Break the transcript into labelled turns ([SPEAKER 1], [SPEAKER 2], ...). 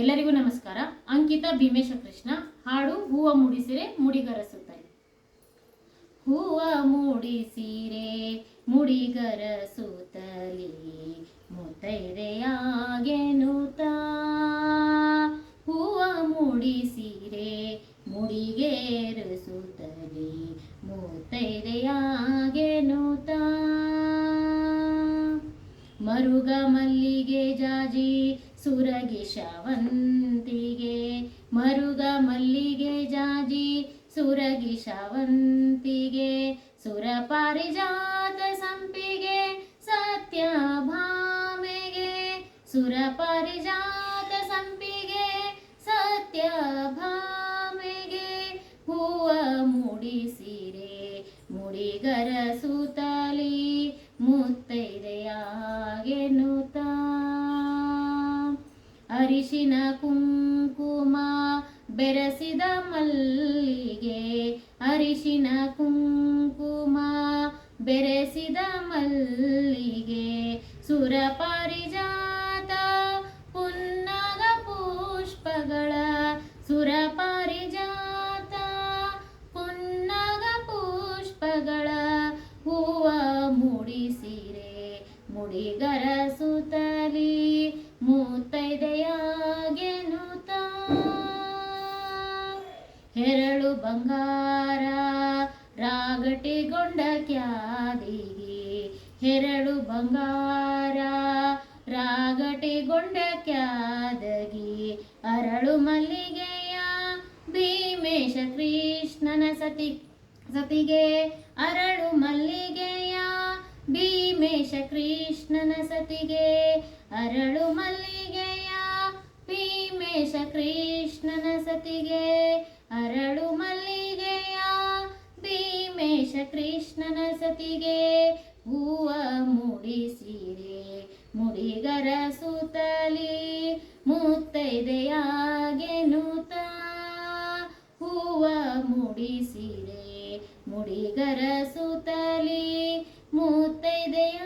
[SPEAKER 1] ಎಲ್ಲರಿಗೂ ನಮಸ್ಕಾರ. ಅಂಕಿತಾ ಭೀಮೇಶ ಕೃಷ್ಣ ಹಾಡು ಹೂವ ಮೂಡಿಸಿರೆ ಮುಡಿಗರಸುತ್ತಾರೆ ಹೂವ ಮೂಡಿಸಿರೆ ಮುಡಿಗರಸುತ್ತಲಿ ಮುತ್ತೈದೆಯಾಗೆನುತ ಹೂವ ಮೂಡಿಸಿರೆ ಮುಡಿಗೇರಿಸುತ್ತಲಿ ಮುತ್ತೈದೆಯಾಗೆನುತ ಮರುಗ ಮಲ್ಲಿಗೆ ಜಾಜಿ ಸುರಗಿ ಶಾವಂತಿಗೆ ಮರುಗ ಮಲ್ಲಿಗೆ ಜಾಜಿ ಸುರಗಿ ಶಾವಂತಿಗೆ ಸುರ ಪಾರಿಜಾತ ಸಂಪಿಗೆ, ಸತ್ಯ ಭಾಮೆಗೆ, ಸುರ ಪಾರಿಜಾತ ಸಂಪಿಗೆ, ಸತ್ಯ ಭಾಮೆಗೆ, ಹೂವ ಮೂಡಿಸಿರೆ, ಮುಡಿಗರ ಸುತಲಿ ಮುತ್ತೈದೆಯಾಗೆನುತ ಅರಿಶಿನ ಕುಂಕುಮ ಬೆರೆಸಿದ ಮಲ್ಲಿಗೆ, ಅರಿಶಿನ ಕುಂಕುಮ ಬೆರೆಸಿದ ಮಲ್ಲಿಗೆ, ಸುರ ಪಾರಿಜಾತ ಪುನ್ನಗ ಪುಷ್ಪಗಳ, ಸುರ ಪಾರಿಜಾತ ಪುನ್ನಗ ಪುಷ್ಪಗಳ ಹೂವ ಮೂಡಿಸಿರೆ ಮುಡಿಗರ ಬಂಗಾರ ರಾಗಟಿಗೊಂಡ ಕ್ಯಾದಿಗೆ. ಹೆರಳು ಬಂಗಾರ ರಾಗಟಿಗೊಂಡ ಕ್ಯಾದಗಿ. ಅರಳು ಮಲ್ಲಿಗೆಯ ಭೀಮೇಶ ಕೃಷ್ಣನ ಸತಿ, ಸತಿಗೆ. ಅರಳು ಮಲ್ಲಿಗೆಯ ಭೀಮೇಶ ಕೃಷ್ಣನ ಸತಿಗೆ. ಅರಳು ಮಲ್ಲಿಗೆಯ ಭೀಮೇಶ ಕೃಷ್ಣನ ಸತಿಗೆ. ಭೀಮೇಶ ಕೃಷ್ಣನ ಸತಿಗೆ ಹೂವ ಮುಡಿಸಿರೆ. ಮುಡಿಗರ ಸುತ್ತಲಿ ಮುತ್ತೈದೆಯಾಗೆನುತ ಹೂವ ಮುಡಿಸಿರೆ. ಮುಡಿಗರ ಸುತ್ತಲಿ ಮುತ್ತೈದೆಯ